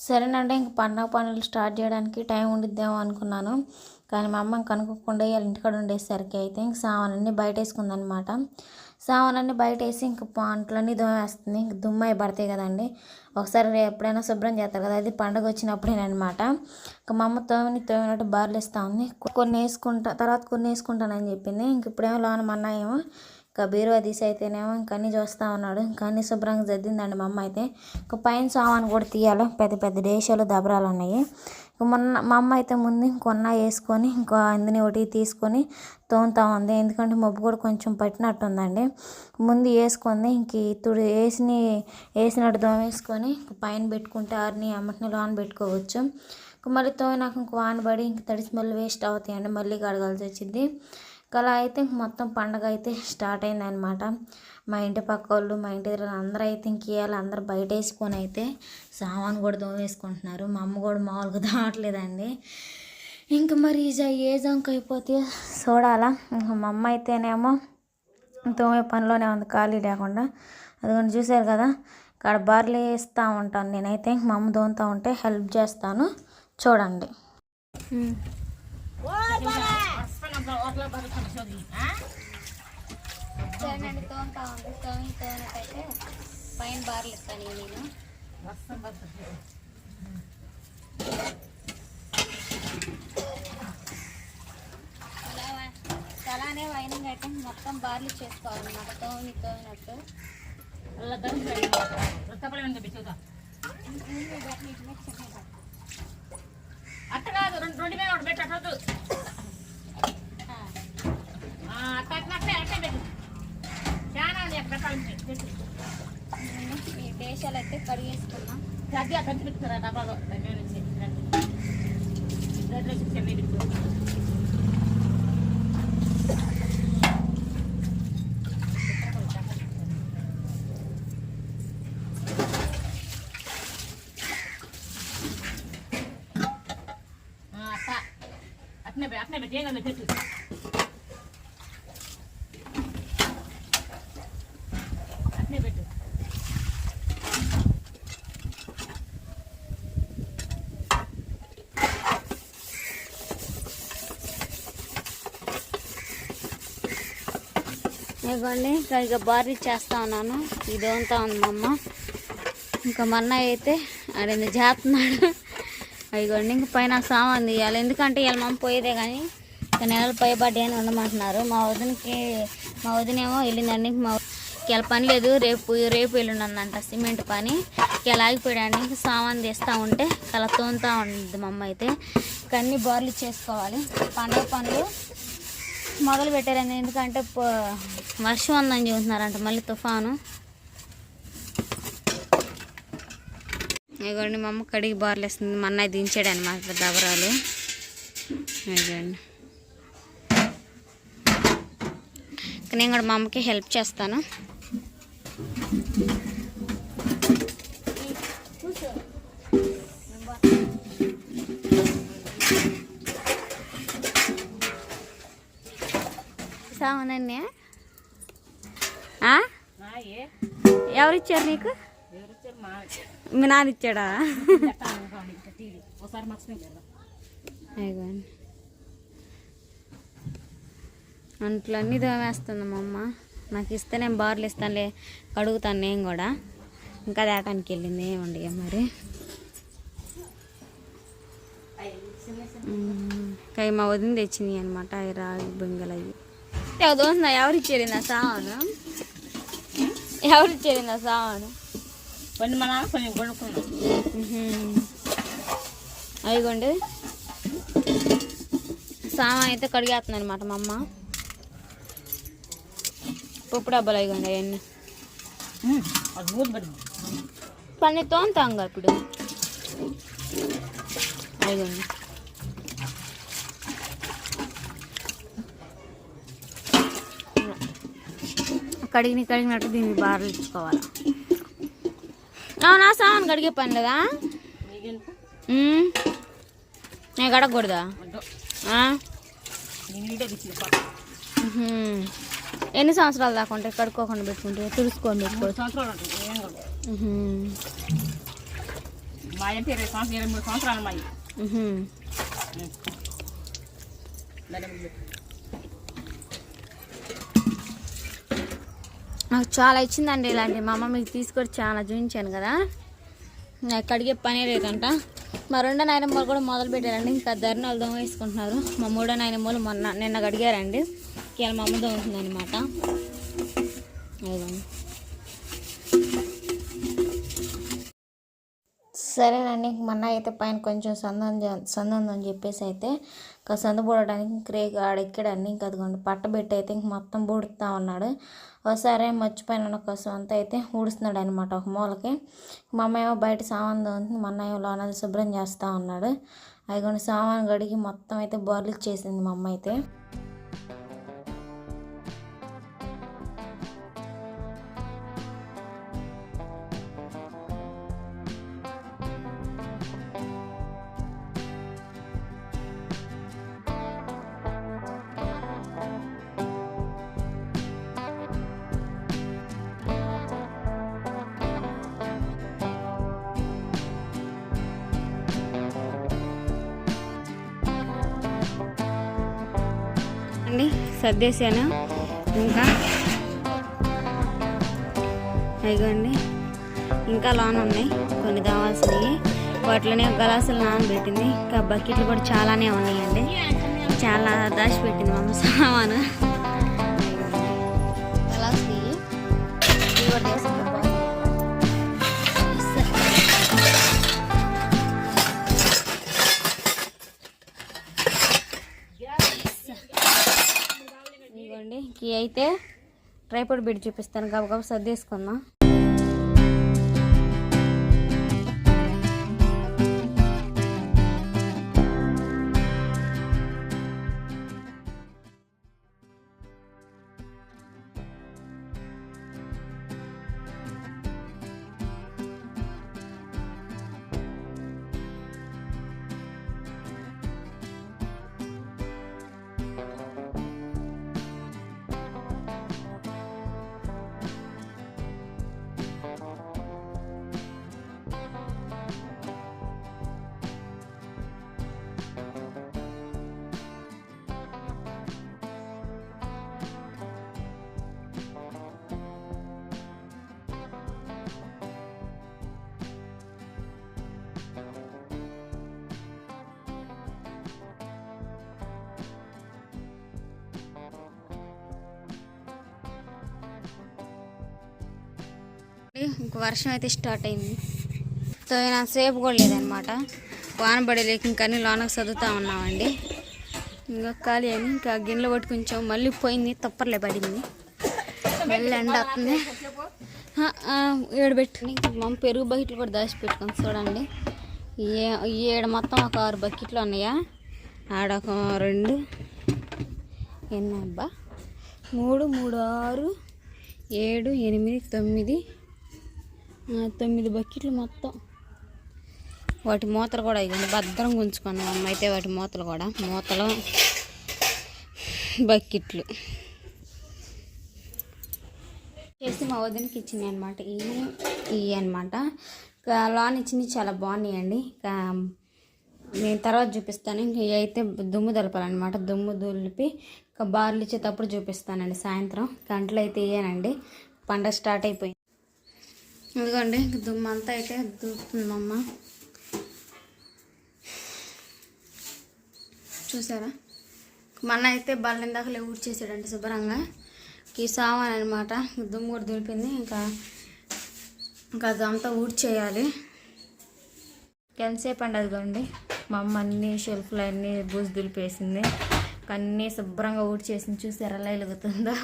సరేనండి ఇంక పండగ పనులు స్టార్ట్ చేయడానికి టైం ఉండిద్దేమో అనుకున్నాను. కానీ మా అమ్మ కనుక్కోకుండా వాళ్ళ ఇంటికాడ ఉండేసరికి అయితే ఇంక సామాన్లన్నీ బయట వేసుకుందనమాట సామాన్లన్నీ బయట వేసి ఇంక పాంట్లన్నీ దోమేస్తుంది ఇంక దుమ్మాయి పడతాయి కదండి. ఒకసారి ఎప్పుడైనా శుభ్రం చేస్తారు కదా అది పండగ వచ్చినప్పుడేనమాట ఇంక మా అమ్మ తోమిని తోమినట్టు బార్లు ఇస్తూ ఉంది. కొన్ని వేసుకుంటా తర్వాత కొన్ని వేసుకుంటానని చెప్పింది. ఇంక ఇప్పుడేమో లోన మన్నాయేమో అన్న ఏమో ఇంకా బీరువా తీసి అయితేనేమో ఇంకా అన్నీ చూస్తూ ఉన్నాడు. ఇంకా అన్నీ శుభ్రంగా జద్దిందండి మా అమ్మ అయితే. ఇంకా పైన సామాన్ కూడా తీయాలి. పెద్ద పెద్ద డేషాలు దబరాలు ఉన్నాయి. ఇంక మొన్న మా అమ్మ అయితే ముందు ఇంకొన్న వేసుకొని ఇంకో అందుని ఒకటి తీసుకొని తోముతా ఉంది. ఎందుకంటే మబ్బు కూడా కొంచెం పట్టినట్టు ఉందండి ముందు వేసుకుంది ఇంక ఈ తుడి వేసి వేసినట్టు దోమేసుకొని ఇంక పైన పెట్టుకుంటే ఆరిని అమ్మటిని లోన్ పెట్టుకోవచ్చు. ఇంక మళ్ళీ తోమినాక ఇంక వాన పడి ఇంక తడిసి మళ్ళీ వేస్ట్ అవుతాయండి. మళ్ళీ కడగాల్సి వచ్చింది. అలా అయితే ఇంక మొత్తం పండగ అయితే స్టార్ట్ అయిందనమాట మా ఇంటి పక్క వాళ్ళు మా ఇంటి దగ్గర అందరూ అయితే ఇంక ఇవాళ అందరూ బయట వేసుకొని అయితే సామాన్ కూడా దోమేసుకుంటున్నారు మా అమ్మ కూడా మామూలుగా దావట్లేదండి ఇంకా మరి ఈ జ- ఏ జంక్ అయిపోతే చూడాలా ఇంకా మా అమ్మ అయితేనేమో తోమే పనిలోనే ఉంది ఖాళీ లేకుండా. అదిగోండి చూసారు కదా? ఇక్కడ బార్లు వేస్తూ ఉంటాను నేనైతే. మా అమ్మ దోముతూ ఉంటే హెల్ప్ చేస్తాను. చూడండి. సరేనండి తోముతా ఉంది తోమి తోమినట్టయితే పైన బార్లు ఇస్తాను నేను అలా అలానే వైనింగ్ అయితే మొత్తం బార్లు చేసుకోవాలన్నమాట తోని తోమినట్టు అట్ట కాదు రెండు రెండు మీద ఒకటి పెట్టు అట్టొద్దు అట్ట అట్టే అట్టే పెట్టు చాలా ఉంది అక్కడ పెట్టాలి పెట్టు నేను ఈ డేషాలు అయితే కడిగేసుకున్నాం అది అక్కడ పెట్టుకురా డబ్బాలో దగ్గర నుంచి దగ్గర నుంచి చెల్లి పెట్టు అట్ట అట్నే పె- అట్నే పెట్టి ఏం కాదు పెట్టు అట్నే పెట్టు ఇవ్వండి ఇంకా ఇక బార్లీ చేస్తా ఉన్నాను. ఇది అంతా ఉంది మా అమ్మ. ఇంకా మా అన్నయ్య అయితే ఆడింది చేస్తున్నాడు. అవిగోండి ఇంక పైన సామాన్ తీయాలి. ఎందుకంటే ఇవాళ మమ్మ పోయేదే కానీ ఇక నెలలు పైబడ్డే అని ఉండమంటున్నారు. మా వదినకి మా వదినేమో వెళ్ళిందండి. మా ఇవాళ పని లేదు. రేపు రేపు వెళ్ళినంట సిమెంట్ పని. ఇలా ఆగిపోయాడండి. ఇంక సామాన్ తీస్తూ ఉంటే అలా తోముతూ ఉంటుంది మా అమ్మ అయితే. ఇక అన్ని బార్లు చేసుకోవాలి. పండుగ పనులు మొదలు పెట్టారండి ఎందుకంటే వర్షం ఉందని చూస్తున్నారంట మళ్ళీ తుఫాను. ఇదిగోండి మా అమ్మ కడిగి బార్లేస్తుంది మా అన్నయ్య దించాడు అనమాట దబరాలు. ఇదిగోండి నేను కూడా మా అమ్మకి హెల్ప్ చేస్తాను. సామాన్య ఎవరిచ్చారు నీకు? మా నాన్న ఇచ్చాడా అంట్లు అన్నీ దోమేస్తుంది మా అమ్మ. నాకు ఇస్తే నేను బార్లు ఇస్తానులే కడుగుతాను నేను కూడా. ఇంకా తేటానికి వెళ్ళింది ఏమండి మరి? అవి మా వదిన తెచ్చింది అనమాట రాగి బొంగలు అవి. ఎవరు ఇచ్చారు నా సామాను? ఎవరు ఇచ్చారు నా సామాను? కొన్ని మా నాన్న కొన్ని కొనుక్కున్నాం. అదిగోండి సామాన్ అయితే కడిగేస్తుంది అనమాట మా అమ్మ. పప్పు డబ్బాలు అయ్యండి అవన్నీ. పని కదా ఇప్పుడు. అదిగోండి కడిగిన కడిగినట్టు దీన్ని బార్లు ఇచ్చుకోవాలి అవునా సామాన్ కడిగే పని లేదా? నేను కడగకూడదా? ఎన్ని సంవత్సరాలు దాకా ఉంటాయి? కడుక్కోకుండా పెట్టుకుంటే తుడుచుకొని మూడు పెట్టుకోవచ్చు సంవత్సరాలు ఉంటుంది ఏం కాదు ఉహుం. మా ఆయన ఇరవై సంవత్సరం ఇరవై మూడు సంవత్సరాలు మా ఉహు. నాకు చాలా ఇచ్చిందండి ఇలాంటి. మా అమ్మ మీకు తీసుకొని చాలా చూపించాను కదా. నాకు కడిగే పనే లేదంట. మా రెండో నాయనమ్మలు కూడా మొదలు పెట్టారండి. ఇంకా ధర్నాలు దొంగ వేసుకుంటున్నారు. మా మూడో నాయనమ్మలు మొన్న నిన్న అడిగారండి ఇవాళ మా అమ్మ దొంగతుంది అనమాట సరేనండి. మొన్న అయితే పైన కొంచెం సందం సందు చెప్పేసి అయితే ఇంకా సందు బూడడానికి క్రేక్ ఆడెక్కాడండి. ఇంకా అదిగోండి పట్టబెట్టి అయితే ఇంక మొత్తం బూడుతా ఉన్నాడు. ఒకసారి మర్చిపోయిన ఒక సొంత అయితే ఊడుస్తున్నాడు అనమాట ఒక మూలకి. మా అమ్మ ఏమో బయట సామాన్ ఉంది మా అన్న ఏమో శుభ్రం చేస్తూ ఉన్నాడు. అదిగోండి సామాన్ గడిగి మొత్తం అయితే బర్లు చేసింది మా అమ్మ అయితే. అండి సర్దేశాను. ఇంకా? అయిగోండి ఇంకా లోన్ ఉన్నాయి కొన్ని కావాల్సినవి వాటిలోనే గలాసులు నానబెట్టింది ఇంకా బకెట్లు కూడా చాలానే ఉన్నాయండి. చాలా దాచిపెట్టింది మా సామాను. ట్రైపోడ్ బెడ్ చూపిస్తాను. గబగబ సర్దేసుకుందాం. ఇంక వర్షం అయితే స్టార్ట్ అయింది. పోయిన సేపు కూడా లేదనమాట వాన పడేలేక ఇంకా అన్ని లోనకు చదువుతూ ఉన్నామండి. ఇంకా ఖాళీ అని ఇంకా గిన్నెలు పట్టి కొంచెం మళ్ళీ పోయింది తప్పర్లే పడింది. మళ్ళీ ఎండ వస్తుంది. ఏడబెట్టుకుని ఆ, పెరుగు బకెట్లు కూడా దాచి పెట్టుకొని చూడండి. ఏ ఈ ఏడు మొత్తం ఒక ఆరు బకెట్లు ఉన్నాయా? ఆడ ఒక రెండు ఎన్నబ్బా మూడు మూడు ఆరు ఏడు ఎనిమిది తొమ్మిది తొమ్మిది బకెట్లు మొత్తం. వాటి మూతలు కూడా ఇవ్వండి భద్రంగా ఉంచుకున్నాం అమ్మ. అయితే వాటి మూతలు కూడా మూతలు బకెట్లు. చేసి మా వదినకి ఇచ్చినాయి అనమాట ఇవి ఇవి అనమాట లోన్ ఇచ్చినవి చాలా బాగున్నాయండి. ఇంకా నేను తర్వాత చూపిస్తాను. ఇంక ఇవి అయితే దుమ్ము దులపాలన్నమాట దుమ్ము దులిపి ఇంకా బార్లు ఇచ్చేటప్పుడు చూపిస్తానండి సాయంత్రం. గంటలు అయితే ఇయ్యానండి. పండగ స్టార్ట్ అయిపోయింది. ఇదిగోండి దుమ్మంతా దుమ్ము అంతా అయితే దులుపుతుందమ్మ చూసారా? మన అయితే బల్ల ఇందాకలే ఊడ్చేసాడండి శుభ్రంగా. ఈ సామాన్ అనమాట దుమ్ము కూడా దులిపింది ఇంకా ఇంకా అదంతా ఊడ్చేయాలి. ఎంతసేపు అండి అదిగోండి? మా అమ్మ అన్ని షెల్ఫ్లు అన్నీ బూజు దులిపేసింది. అన్నీ శుభ్రంగా ఊడ్చేసింది చూసారా ఎలా వెలుగుతుందో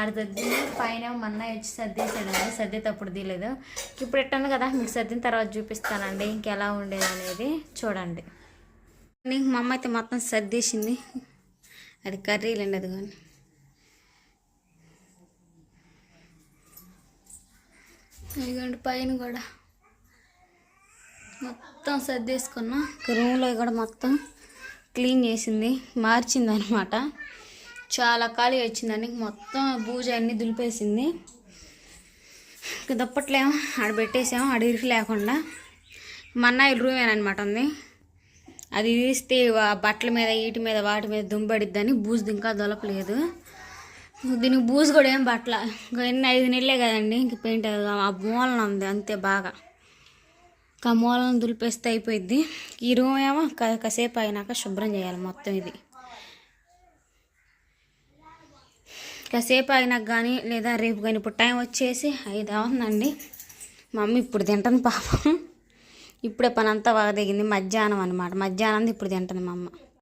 ఆడ తగ్గింది పైన మన్న వచ్చి సర్దేసాడండి సర్దేటప్పుడు తీయలేదు. ఇప్పుడు ఎట్టాను కదా మీకు సర్దిన తర్వాత చూపిస్తానండి ఇంకెలా ఉండేది అనేది చూడండి. నీకు మా అమ్మ అయితే మొత్తం సర్దేసింది. అది కర్రీలండి అది కానీ ఇదిగోండి పైన కూడా. మొత్తం సర్దేసుకున్నా. రూమ్లో కూడా మొత్తం క్లీన్ చేసింది మార్చింది అనమాట చాలా ఖాళీ వచ్చిందని మొత్తం బూజ అన్నీ దులిపేసింది. ఇంక దుప్పట్లేమో ఆడ పెట్టేసాము ఆడ ఇరికి లేకుండా. మన్నాయి అన్నయ్య రూమేనమాట ఉంది. అది తీస్తే బట్టల మీద ఈటి మీద వాటి మీద దుంపడిద్దని బూజు ఇంకా దొలపలేదు. దీనికి బూజు కూడా ఏం బట్టల ఇంకా ఎన్ని ఐదు నెలలే కదండి. ఇంక పెయింట్ ఆ మూలన ఉంది అంతే బాగా. ఇంకా దులిపేస్తే అయిపోయింది ఈ రూమ్ ఏమో కాసేపు అయినాక శుభ్రం చేయాలి మొత్తం ఇది. కాసేపు అయినాక కానీ లేదా రేపు కానీ ఇప్పుడు టైం వచ్చేసి ఐదు అవుతుందండి. మమ్మీ ఇప్పుడు తింటుంది పాపం. ఇప్పుడే పని అంతా బాగా దిగింది మధ్యాహ్నం అనమాట మధ్యాహ్నం ఇప్పుడు తింటుంది మా అమ్మ.